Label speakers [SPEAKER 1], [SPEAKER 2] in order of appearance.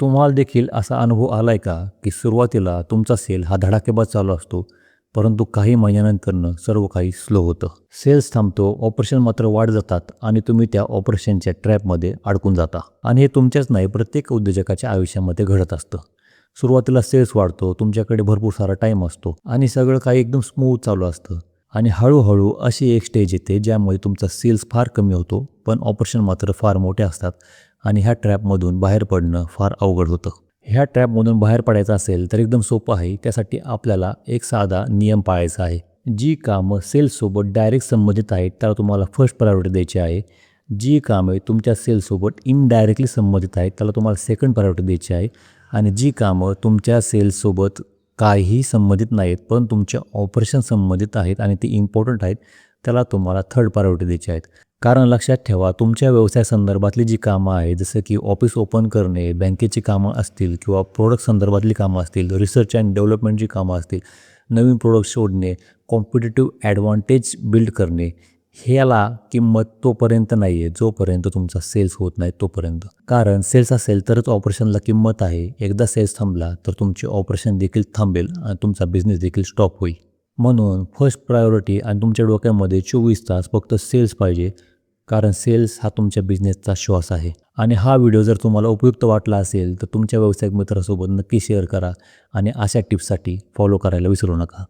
[SPEAKER 1] तुम्हाला देखील असा अनुभव आला आहे का की सुरुवातीला तुमचा सेल हा धडाकेबाज चालू असतो परंतु काही महिन्यानंतरनं सर्व काही स्लो होतं? सेल्स थांबतो ऑपरेशन मात्र वाढ जातात आणि तुम्ही त्या ऑपरेशनच्या ट्रॅपमध्ये अडकून जाता. आणि हे तुमच्याच नाही प्रत्येक उद्योजकाच्या आयुष्यामध्ये घडत असतं. सुरुवातीला सेल्स वाढतो तुमच्याकडे भरपूर सारा टाईम असतो आणि सगळं काही एकदम स्मूथ चालू असतं. आणि हळूहळू अशी एक स्टेज येते ज्यामुळे तुमचा सेल्स फार कमी होतो पण ऑपरेशन मात्र फार मोठे असतात आणि ह्या ट्रॅपमधून बाहेर पडणं फार अवघड होतं. ह्या ट्रॅपमधून बाहेर पडायचं असेल तर एकदम सोपं आहे. त्यासाठी आपल्याला एक साधा नियम पाळायचा आहे. जी कामं सेल्ससोबत डायरेक्ट संबंधित आहेत त्याला तुम्हाला फर्स्ट प्रायोरिटी द्यायची आहे. जी कामं तुमच्या सेल्ससोबत इनडायरेक्टली संबंधित आहेत त्याला तुम्हाला सेकंड प्रायोरिटी द्यायची आहे. आणि जी कामं तुमच्या सेल्ससोबत काहीही संबंधित नाहीत पण तुमचे ऑपरेशन संबंधित आहेत आणि ती इम्पॉर्टंट आहेत त्याला तुम्हाला थर्ड प्रायोरिटी द्यायची आहेत. कारण लक्षात ठेवा तुमच्या व्यवसाय संदर्भातली जी कामं आहेत जसं की ऑफिस ओपन करणे बँकेची कामं असतील किंवा प्रोडक्ट संदर्भातली कामं असतील रिसर्च अँड डेव्हलपमेंटची कामं असतील नवीन प्रोडक्ट शोधणे कॉम्पिटेटिव्ह ॲडव्हान्टेज बिल्ड करणे ह्याला किंमत तोपर्यंत नाही आहे जोपर्यंत तुमचा सेल्स होत नाही तोपर्यंत. कारण सेल्स असेल तरच ऑपरेशनला किंमत आहे. एकदा सेल्स थांबला तर तुमचे ऑपरेशन देखील थांबेल आणि तुमचा बिझनेस देखील स्टॉप होईल. म्हणून फर्स्ट प्रायोरिटी आणि तुमच्या डोक्यामध्ये चोवीस तास फक्त सेल्स पाहिजे. कारण सेल्स हा तुमच्या बिझनेसचा श्वास आहे. आणि हा व्हिडिओ जर तुम्हाला उपयुक्त वाटला असेल तर तुमच्या व्यावसायिक मित्रासोबत नक्की शेअर करा आणि अशा टिप्ससाठी फॉलो करायला विसरू नका.